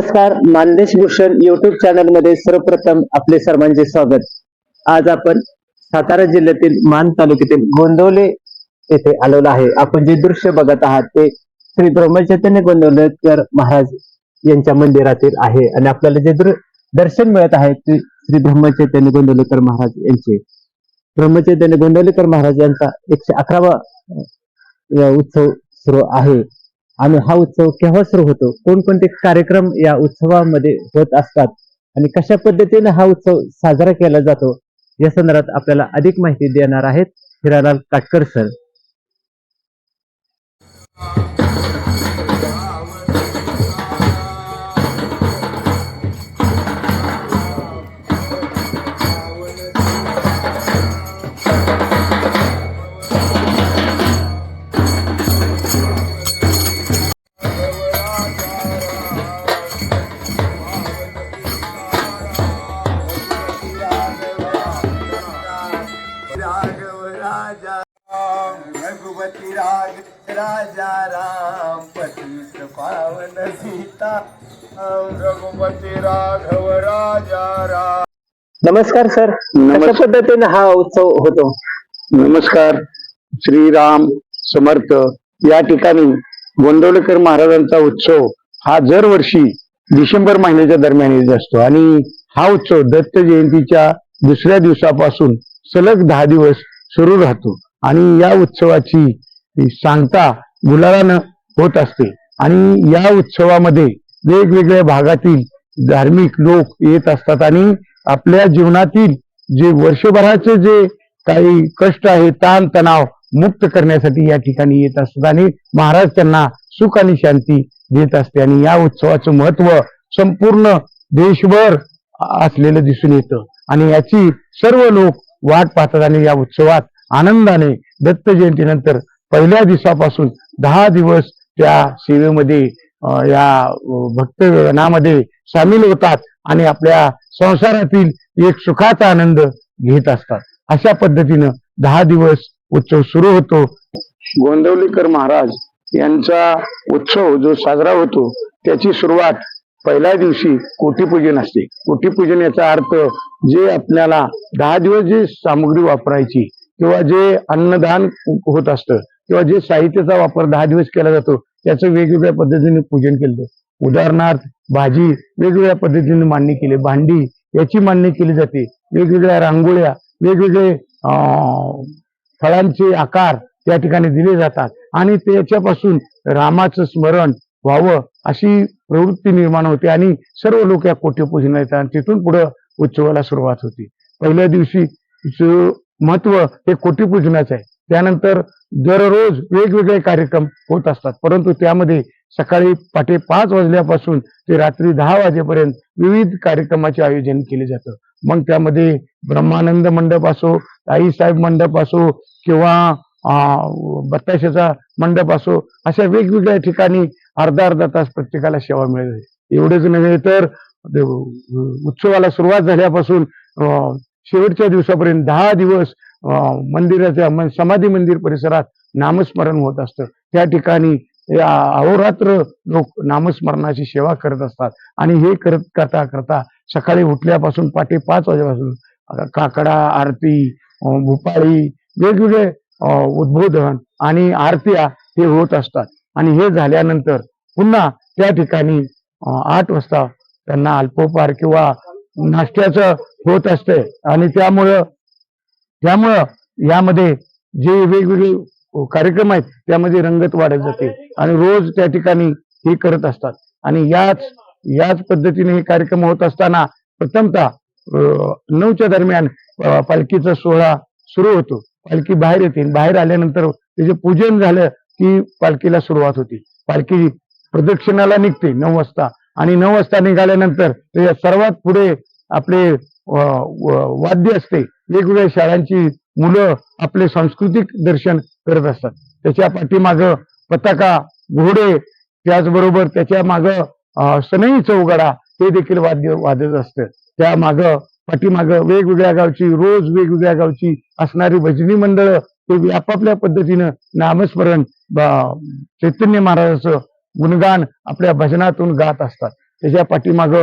नमस्कार मानदेश भूषण युट्यूब चॅनलमध्ये सर्वप्रथम आपले सर्वांचे स्वागत. आज आपण सातारा जिल्ह्यातील मान तालुक्यातील गोंदवले येथे आलेलो आहे. आपण जे दृश्य बघत आहात ते श्री ब्रह्मचैतन्य गोंदवलेकर महाराज यांच्या मंदिरातील आहे. आणि आपल्याला जे दर्शन मिळत आहे ते श्री ब्रह्मचैतन्य गोंदवलेकर महाराज यांचे. ब्रह्मचैतन्य गोंदवलेकर महाराज यांचा एकशे अकरावा उत्सव सुरू आहे. आणि हा उत्सव केव्हा सुरू होतो? कोणकोणते कार्यक्रम या उत्सवामध्ये होत असतात? आणि कशा पद्धतीने हा उत्सव साजरा केला जातो? या संदर्भात आपल्याला अधिक माहिती देणार आहेत हिरालाल काटकर सर. राग राजा राम पतित पावन सीता रघुपती राघव राजा राम. नमस्कार सर. कशा पद्धतीने हा उत्सव होतो? नमस्कार. श्रीराम समर्थ या ठिकाणी गोंदवलेकर महाराजांचा उत्सव हा दरवर्षी डिसेंबर महिन्याच्या दरम्यान येत असतो. आणि हा उत्सव दत्त जयंतीच्या दुसऱ्या दिवसापासून सलग दहा दिवस सुरू राहतो. आणि या उत्सवाची सांगता गुलालानं होत असते. आणि या उत्सवामध्ये वेगवेगळ्या भागातील धार्मिक लोक येत असतात आणि आपल्या जीवनातील जे वर्षभराचे जे काही कष्ट आहे ताण तणाव मुक्त करण्यासाठी या ठिकाणी येत असतात आणि महाराज त्यांना सुख आणि शांती देत असते. आणि या उत्सवाचं महत्त्व संपूर्ण देशभर असलेलं दिसून येतं. आणि याची सर्व लोक वाट पाहतात आणि या उत्सवात आनंदाने दत्त जयंतीनंतर पहिल्या दिवसापासून दहा दिवस त्या सेवेमध्ये या भक्तगणामध्ये सामील होतात आणि आपल्या संसारातील एक सुखाचा आनंद घेत असतात. अशा पद्धतीनं दहा दिवस उत्सव सुरू होतो. गोंदवलीकर महाराज यांचा उत्सव जो साजरा होतो त्याची सुरुवात पहिल्या दिवशी कोटीपूजन असते. कोटीपूजन याचा अर्थ जे आपल्याला दहा दिवस जी सामग्री वापरायची किंवा जे अन्नदान होत असतं किंवा जे साहित्याचा वापर दहा दिवस केला जातो त्याचं वेगवेगळ्या पद्धतीने पूजन केलं उदाहरणार्थ भाजी वेगवेगळ्या पद्धतीने मांडणी केली भांडी याची मांडणी केली जाते. वेगवेगळ्या रांगोळ्या वेगवेगळे फळांचे आकार त्या ठिकाणी दिले जातात. आणि त्याच्यापासून रामाचं स्मरण व्हावं अशी प्रवृत्ती निर्माण होते आणि सर्व लोक या कोटीपूजनाला येतात आणि तिथून पुढं उत्सवाला सुरुवात होती. पहिल्या दिवशी महत्त्व हे कोटीपूजनाचं आहे. त्यानंतर दररोज वेगवेगळे कार्यक्रम होत असतात. परंतु त्यामध्ये सकाळी पहाटे पाच वाजल्यापासून ते रात्री दहा वाजेपर्यंत विविध कार्यक्रमाचे आयोजन केले जातं. मग त्यामध्ये ब्रह्मानंद मंडप असो आईसाहेब मंडप असो किंवा बत्ताशाचा मंडप असो अशा वेगवेगळ्या ठिकाणी अर्धा अर्धा तास प्रत्येकाला सेवा मिळते. एवढेच नव्हे तर उत्सवाला सुरुवात झाल्यापासून शेवटच्या दिवसापर्यंत दहा दिवस मंदिराच्या म- समाधी मंदिर परिसरात नामस्मरण होत असतं. त्या ठिकाणी अहोरात्र लोक नामस्मरणाची सेवा करत असतात. आणि हे करत करता करता सकाळी उठल्यापासून पहाटे पाच वाजेपासून काकडा आरती भूपाळी भुपाळी वेगवेगळे उद्बोधन आणि आरत्या हे होत असतात. आणि हे झाल्यानंतर पुन्हा त्या ठिकाणी आठ वाजता त्यांना अल्पोपहार किंवा नाश्त्याचं होत असते. आणि त्यामुळं त्यामुळं यामध्ये जे वेगवेगळे कार्यक्रम आहेत त्यामध्ये रंगत वाढत जाते. आणि रोज त्या ठिकाणी हे करत असतात. आणि याच याच पद्धतीने हे कार्यक्रम होत असताना प्रथमतः नऊच्या दरम्यान पालखीचा सोहळा सुरू होतो. पालखी बाहेर येते. बाहेर आल्यानंतर त्याचे पूजन झालं की पालखीला सुरुवात होती. पालखी प्रदक्षिणाला निघते नऊ वाजता. आणि नऊ वाजता निघाल्यानंतर सर्वात पुढे आपले वाद्य असते. वेगवेगळ्या शाळांची मुलं आपले सांस्कृतिक दर्शन करत असतात. त्याच्या पाठीमाग पताका घोडे त्याचबरोबर त्याच्या माग सनई चौगडा हे देखील वाद्य वाजत असतं. त्या माग पाठीमाग वेगवेगळ्या गावची रोज वेगवेगळ्या गावची असणारी भजनी मंडळ ते आपापल्या पद्धतीनं नामस्मरण चैतन्य महाराजाचं गुणगान आपल्या भजनातून गात असतात. त्याच्या पाठीमाग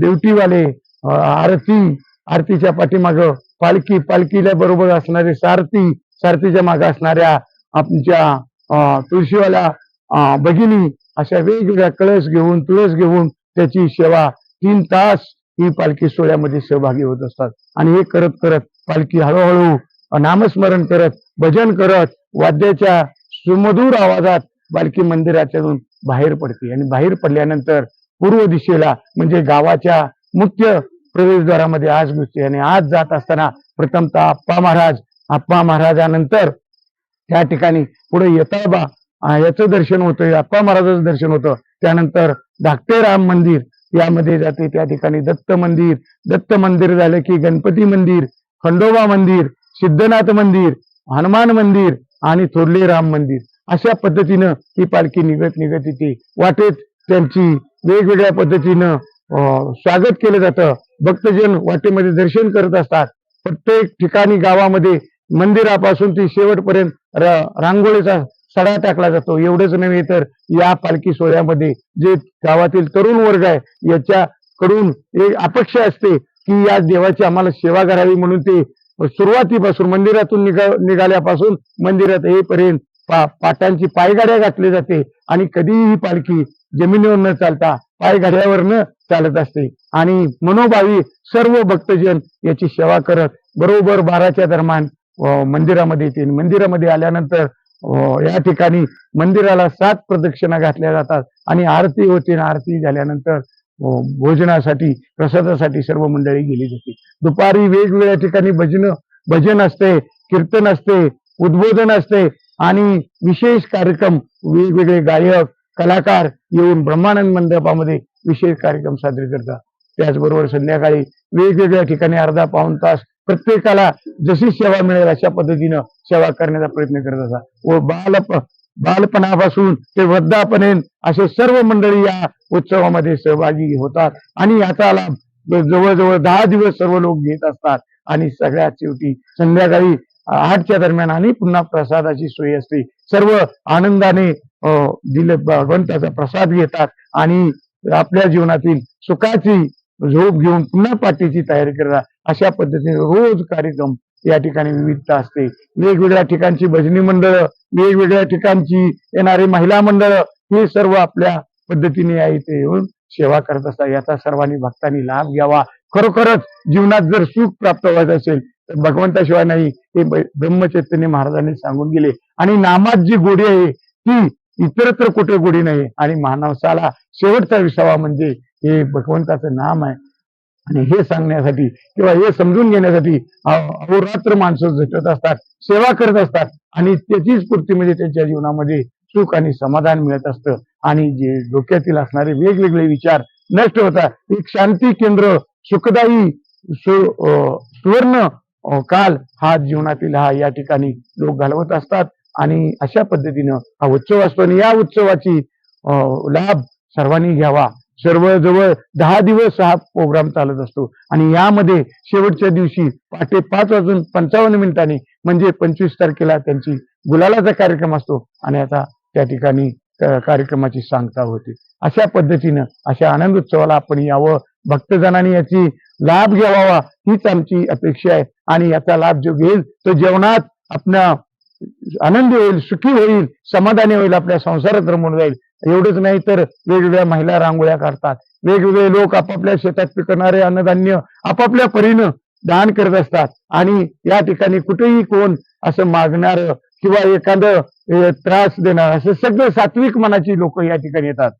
देवटीवाले आरती आरतीच्या पाठीमाग पालखी पालखीला बरोबर असणारी सारथी सारथीच्या मागे असणाऱ्या आमच्या तुळशीवाल्या भगिनी अशा वेगवेगळ्या कळस घेऊन तुळस घेऊन त्याची सेवा तीन तास ही पालखी सोहळ्यामध्ये सहभागी होत असतात. आणि हे करत करत पालखी हळूहळू नामस्मरण करत भजन करत वाद्याच्या सुमधूर आवाजात पालखी मंदिराच्यातून बाहेर पडते. आणि बाहेर पडल्यानंतर पूर्व दिशेला म्हणजे गावाच्या मुख्य प्रवेशद्वारामध्ये आज घुसते आणि आज जात असताना प्रथमतः आप्पा महाराज आप्पा महाराजानंतर त्या ठिकाणी पुढे येताबा याचं दर्शन होतं आप्पा महाराजाचं दर्शन होतं. त्यानंतर धाकटे राम मंदिर यामध्ये जाते त्या ठिकाणी दत्त मंदिर. दत्त मंदिर झालं की गणपती मंदिर खंडोबा मंदिर सिद्धनाथ मंदिर हनुमान मंदिर आणि थोरले राम मंदिर. अशा पद्धतीनं ही पालखी निघत निघत येते वाटेत. त्यांची वेगवेगळ्या पद्धतीनं स्वागत केलं जातं. भक्तजन वाटेमध्ये दर्शन करत असतात. प्रत्येक ठिकाणी गावामध्ये मंदिरापासून ती शेवटपर्यंत र- रांगोळीचा सडा टाकला जातो. एवढंच नव्हे तर या पालखी सोहळ्यामध्ये जे गावातील तरुण वर्ग आहे याच्याकडून एक अपेक्षा असते की या देवाची आम्हाला सेवा करावी म्हणून ते सुरुवातीपासून मंदिरातून निघा निघाल्यापासून मंदिरात येईपर्यंत पा पाटांची पायगाड्या घातली जाते. आणि कधीही ही पालखी जमिनीवर न चालता पाय न चालत असते. आणि मनोभावी सर्व भक्तजन याची सेवा करत बरोबर बाराच्या दरम्यान मंदिरामध्ये येतील. मंदिरामध्ये आल्यानंतर या ठिकाणी मंदिराला सात प्रदक्षिणा घातल्या जातात आणि आरती होते आरती झाल्यानंतर भोजनासाठी प्रसादासाठी सर्व मंडळी गेली जाते. दुपारी वेगवेगळ्या ठिकाणी भजन भजन असते कीर्तन असते उद्बोधन असते आणि विशेष कार्यक्रम वेगवेगळे गायक कलाकार येऊन ब्रह्मानंद मंडपामध्ये विशेष कार्यक्रम साजरे करतात. त्याचबरोबर संध्याकाळी वेगवेगळ्या ठिकाणी अर्धा पाऊण तास प्रत्येकाला जशी सेवा मिळेल अशा पद्धतीनं सेवा करण्याचा प्रयत्न करत असतात. व बालप बालपणापासून ते वृद्धापणेन असे सर्व मंडळी या उत्सवामध्ये सहभागी होतात. आणि याचा लाभ जवळजवळ दहा दिवस सर्व लोक घेत असतात. आणि सगळ्यात शेवटी संध्याकाळी आठच्या दरम्यान आणि पुन्हा प्रसादाची सोय असते. सर्व आनंदाने दिले भगवंताचा प्रसाद घेतात आणि आपल्या जीवनातील सुखाची झोप घेऊन पुन्हा पाठीची तयारी करतात. अशा पद्धतीने रोज कार्यक्रम या ठिकाणी विविधता असते. वेगवेगळ्या ठिकाणची भजनी मंडळ वेगवेगळ्या ठिकाणची येणारी महिला मंडळ हे सर्व आपल्या पद्धतीने या इथे येऊन सेवा करत असतात. याचा सर्वांनी भक्तांनी लाभ घ्यावा. खरोखरच जीवनात जर सुख प्राप्त व्हायचं असेल तर भगवंताशिवाय नाही हे ब्रह्मचैतन्य महाराजांनी सांगून गेले आणि नामात जी गोडी आहे ती इतरत्र कुठे गोडी नाही. आणि मानवसाला शेवटचा विसावा म्हणजे हे भगवंताचं नाम आहे. आणि हे सांगण्यासाठी किंवा हे समजून घेण्यासाठी अहोरात्र माणसं झटत असतात सेवा करत असतात. आणि त्याची पूर्ती म्हणजे त्यांच्या जीवनामध्ये सुख आणि समाधान मिळत असतं. आणि जे डोक्यातील असणारे वेगवेगळे विचार नष्ट होतात. एक शांती केंद्र सुखदायी सु- अं, सुवर्ण काल हा जीवनातील हा या ठिकाणी लोक घालवत असतात. आणि अशा पद्धतीनं हा उत्सव असतो आणि या उत्सवाची लाभ सर्वांनी घ्यावा. सर्व जवळ दहा दिवस हा प्रोग्राम चालत असतो. आणि यामध्ये शेवटच्या दिवशी पहाटे पाच वाजून पंचावन्न मिनिटांनी म्हणजे पंचवीस तारखेला त्यांची गुलालाचा कार्यक्रम असतो. आणि आता त्या ठिकाणी कार्यक्रमाची सांगता होते. अशा पद्धतीनं अशा आनंद उत्सवाला आपण यावं. भक्तजनांनी याची लाभ घ्यावा. हीच आमची अपेक्षा आहे. आणि याचा लाभ जो घेईल तो जेवणात आपण आनंदी होईल सुखी होईल समाधानी होईल आपल्या संसारात रमून जाईल. एवढंच नाही तर वेगवेगळ्या महिला रांगोळ्या काढतात. वेगवेगळे लोक आपापल्या शेतात पिकणारे अन्नधान्य आपापल्या परीनं दान करत असतात. आणि या ठिकाणी कुठेही कोण असं मागणार किंवा एखादं त्रास देणार असं सगळं सात्विक मनाची लोक या ठिकाणी येतात.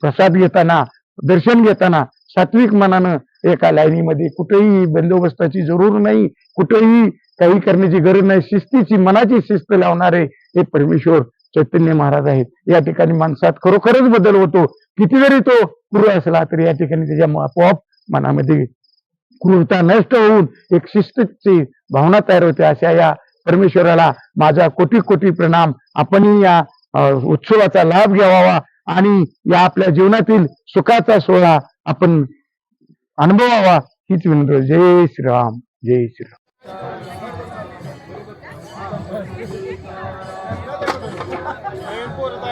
प्रसाद घेताना दर्शन घेताना सात्विक मनानं एका लाईनीमध्ये कुठेही बंदोबस्ताची जरूर नाही. कुठेही काही करण्याची गरज नाही. शिस्तीची मनाची शिस्त लावणारे हे परमेश्वर चैतन्य महाराज आहेत. या ठिकाणी माणसात खरोखरच बदल होतो. किती जरी तो क्रूर असला तरी या ठिकाणी त्याच्या आपोआप मनामध्ये क्रूरता नष्ट होऊन एक शिस्तची भावना तयार होते. अशा या परमेश्वराला माझा कोटी कोटी प्रणाम. आपणही या उत्सवाचा लाभ घ्यावा आणि या आपल्या जीवनातील सुखाचा सोहळा आपण अनुभवावा. हीच विनंती. जय श्रीराम. जय श्रीराम.